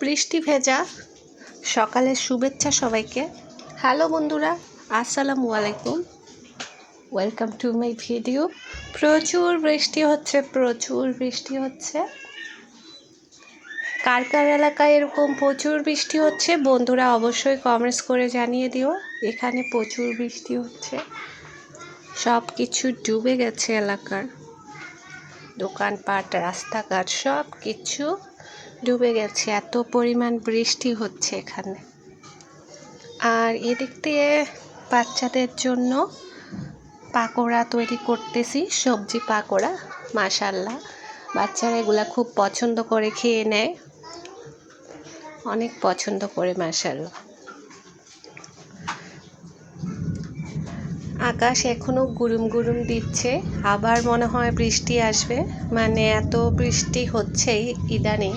বৃষ্টি ভেজা। সকালের শুভেচ্ছা সবাইকে। হ্যালো বন্ধুরা, আসসালামু আলাইকুম। ওয়েলকাম টু মাই ভিডিও প্রচুর বৃষ্টি হচ্ছে, প্রচুর বৃষ্টি হচ্ছে। কার কার এলাকায় এরকম প্রচুর বৃষ্টি হচ্ছে, বন্ধুরা অবশ্যই কমেন্টস করে জানিয়ে দিও। এখানে প্রচুর বৃষ্টি হচ্ছে। সব কিছু ডুবে গেছে এলাকার। দোকানপাট, রাস্তাঘাট সব কিছু ডুবে গেছে, এত পরিমাণ বৃষ্টি হচ্ছে এখানে। আর এদিক দিয়ে বাচ্চাদের জন্য পাকোড়া তৈরি করতেছি, সবজি পাকোড়া মাসাল্লাহ বাচ্চারা এগুলা খুব পছন্দ করে খেয়ে নেয়। অনেক পছন্দ করে, মাশাল্লাহ। আকাশ এখনও গুরুম গুরুম দিচ্ছে। আবার মনে হয় বৃষ্টি আসবে। মানে এত বৃষ্টি হচ্ছেই ইদানিং।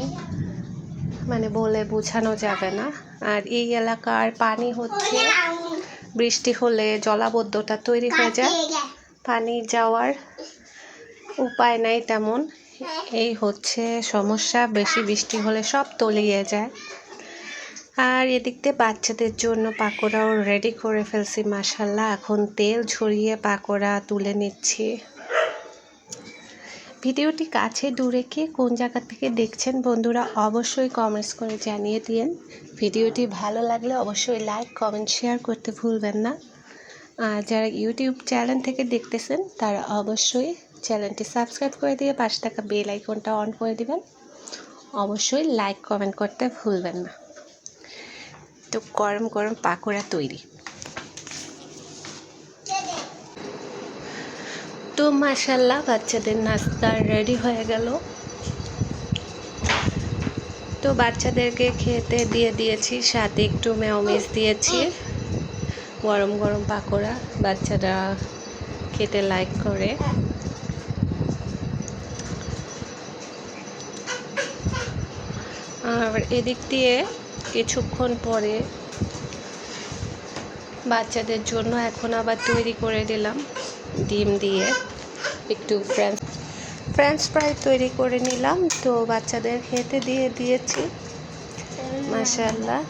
মানে বলে বোঝানো যাবে না। আর এই এলাকার পানি হচ্ছে, বৃষ্টি হলে জলাবদ্ধতা তৈরি হয়ে যায়। পানি যাওয়ার উপায় নাই তেমন। এই হচ্ছে সমস্যা। বেশি বৃষ্টি হলে সব তলিয়ে যায়। আর এদিক দিয়ে বাচ্চাদের জন্য পাকোড়াও রেডি করে ফেলছি মাসাল্লাহ এখন তেল ঝরিয়ে পাকোড়া তুলে নিচ্ছি। ভিডিওটি কাছে দূরে কে কোন জায়গা থেকে দেখছেন বন্ধুরা অবশ্যই কমেন্টস করে জানিয়ে দিন ভিডিওটি ভালো লাগলে অবশ্যই লাইক কমেন্ট শেয়ার করতে ভুলবেন না। আর যারা ইউটিউব চ্যানেল থেকে দেখতেছেন, তারা অবশ্যই চ্যানেলটি সাবস্ক্রাইব করে দিয়ে পাশে থাকা বেল আইকনটা অন করে দিবেন। অবশ্যই লাইক কমেন্ট করতে ভুলবেন না। তো গরম গরম পাকোড়া তৈরি। তো মাসাল্লাহ বাচ্চাদের নাস্তা রেডি হয়ে গেল। তো বাচ্চাদেরকে খেতে দিয়ে দিয়েছি, সাথে একটু মেয়মিস দিয়েছি। গরম গরম পাকোড়া, বাচ্চারা খেতে লাইক করে। আর এদিক দিয়ে কিছুক্ষণ পরে বাচ্চাদের জন্য এখন আবার তৈরি করে দিলাম ডিম দিয়ে একটু ফ্রেঞ্চ ফ্রেঞ্চ ফ্রাই তৈরি করে নিলাম। তো বাচ্চাদের খেতে দিয়ে দিয়েছি। মাশাল্লাহ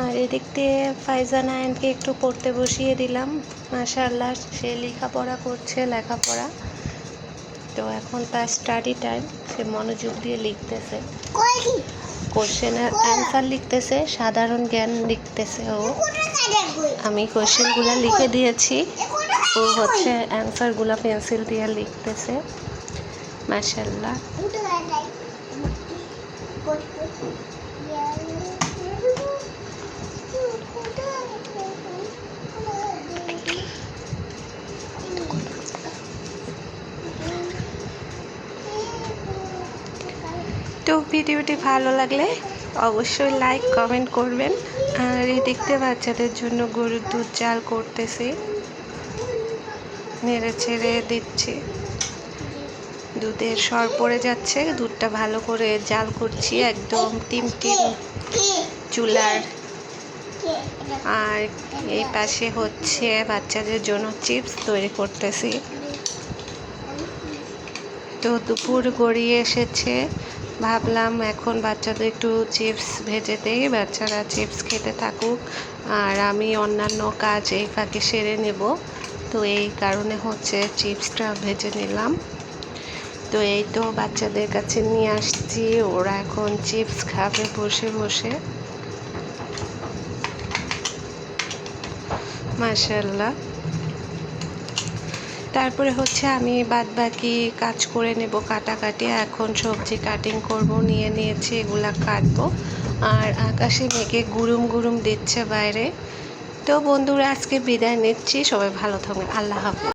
আর এদিক দিয়ে ফাইজান আয়নকে একটু পড়তে বসিয়ে দিলাম। মাশাল্লাহ সে লেখাপড়া করছে, লেখাপড়া। তো এখন তার স্টাডি টাইম সে মনোযোগ দিয়ে লিখতেছে। কোশ্চেনের অ্যান্সার লিখতেছে সাধারণ জ্ঞান লিখতেছে ও। আমি কোশ্চেনগুলো লিখে দিয়েছি। ও হচ্ছে অ্যান্সারগুলো পেন্সিল দিয়ে লিখতেছে। মাসাল্লাহ তো ভিডিওটি ভালো লাগলে অবশ্যই লাইক কমেন্ট করবেন। আর এই দেখতে বাচ্চাদের জন্য গরুর দুধ জাল করতেছি। নেড়ে ছেড়ে দিচ্ছি। দুধের সর পড়ে যাচ্ছে, দুধটা ভালো করে জাল করছি একদম টিম টিম চুলার। আর এই পাশে হচ্ছে বাচ্চাদের জন্য চিপস তৈরি করতেছি। তো দুপুর গড়িয়ে এসেছে। ভাবলাম এখন বাচ্চাদের একটু চিপস ভেজে দেই, বাচ্চারা চিপস খেতে থাকুক। আর আমি অন্যান্য কাজ এই ফাঁকে সেরে নেব। তো এই কারণে হচ্ছে চিপসটা ভেজে নিলাম। তো এই তো বাচ্চাদের কাছে নিয়ে আসছি, ওরা এখন চিপস খাবে বসে বসে। মাশাল্লাহ তারপরে হচ্ছে আমি বাদ বাকি কাজ করে নেব কাটাকাটি। এখন সবজি কাটিং করব, নিয়ে নিয়েছি এগুলা কাটবো। আর আকাশে মেঘে গুরুম গুরুম দিচ্ছে বাইরে। তো বন্ধুরা, আজকে বিদায় নিচ্ছি। সবাই ভালো থাকবেন। আল্লাহ হাফিজ।